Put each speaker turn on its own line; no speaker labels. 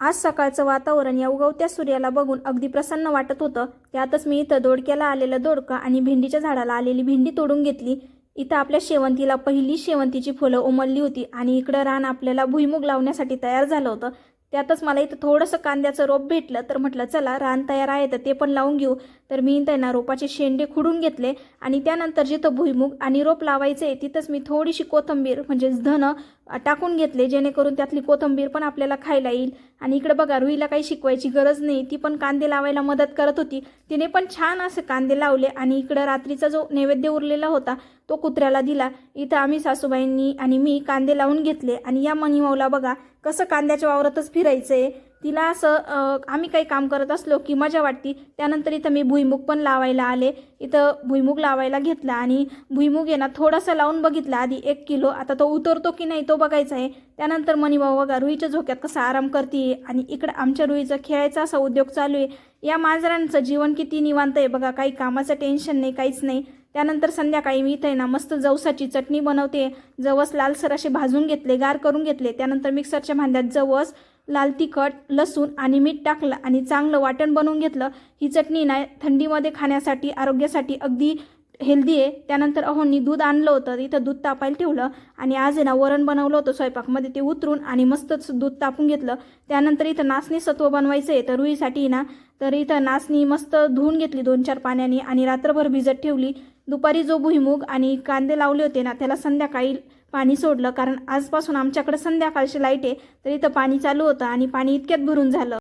आज सकाळचं वातावरण या उगवत्या सूर्याला बघून अगदी प्रसन्न वाटत होतं. त्यातच मी इथं दोडक्याला आलेलं दोडकं आणि भेंडीच्या झाडाला आलेली भेंडी तोडून घेतली. इथं आपल्या शेवंतीला पहिली शेवंतीची फुलं उमलली होती आणि इकडं रान आपल्याला भुईमुग लावण्यासाठी तयार झालं होतं. त्यातच मला इथं थोडंसं कांद्याचं रोप भेटलं तर म्हटलं चला रान तयार आहे तर ते पण लावून घेऊ. तर मी त्यांना रोपाचे शेंडे खुडून घेतले आणि त्यानंतर जिथं भुईमुग आणि रोप लावायचे आहे तिथंच मी थोडीशी कोथंबीर म्हणजेच धनं टाकून घेतले जेणेकरून त्यातली कोथंबीर पण आपल्याला खायला येईल. आणि इकडे बघा रुईला काही शिकवायची गरज नाही. ती पण कांदे लावायला मदत करत होती. तिने पण छान असे कांदे लावले आणि इकडं रात्रीचा जो नैवेद्य उरलेला होता तो कुत्र्याला दिला. इथं आम्ही सासूबाईंनी आणि मी कांदे लावून घेतले आणि या मनीमाऊला बघा कसं कांद्याच्या वावरातच फिरायचं आहे तिला असं आम्ही काही काम करत असलो की मजा वाटती. त्यानंतर इथं मी भुईमुग पण लावायला आले. इथं भुईमुग लावायला घेतला आणि भुईमुग आहे ना थोडासा लावून बघितला आधी एक किलो. आता तो उतरतो की नाही तो बघायचा आहे. त्यानंतर मनीभाऊ बघा रुईच्या झोक्यात कसा आराम करते आणि इकडं आमच्या रुईचा खेळायचा असा उद्योग चालू आहे. या मांजरांचं जीवन किती निवांत आहे बघा. काही कामाचं टेन्शन नाही काहीच नाही. त्यानंतर संध्याकाळी मी इथे ना मस्त जवसाची चटणी बनवते. जवस लालसर असे भाजून घेतले गार करून घेतले. त्यानंतर मिक्सरच्या भांड्यात जवस लाल तिखट लसूण आणि मीठ टाकलं आणि चांगलं वाटण बनवून घेतलं. ही चटणी ना थंडीमध्ये खाण्यासाठी आरोग्यासाठी अगदी हेल्दी आहे. त्यानंतर अहोंनी दूध आणलं होतं. इथं दूध तापायला ठेवलं आणि आज आहे ना वरण बनवलं होतं स्वयंपाकमध्ये. ते उतरून आणि मस्तच दूध तापून घेतलं. त्यानंतर इथं नाचणी सत्व बनवायचं आहे. तर रुईसाठी ना तर इथं नाचणी मस्त धुवून घेतली दोन चार पाण्याने आणि रात्रभर भिजत ठेवली. दुपारी जो भुईमुग आणि कांदे लावले होते ना त्याला संध्याकाळी पाणी सोडलं. कारण आजपासून आमच्याकडे संध्याकाळची लाइट आहे. तर इथं पाणी चालू होतं आणि पाणी इतक्यात भरून झालं.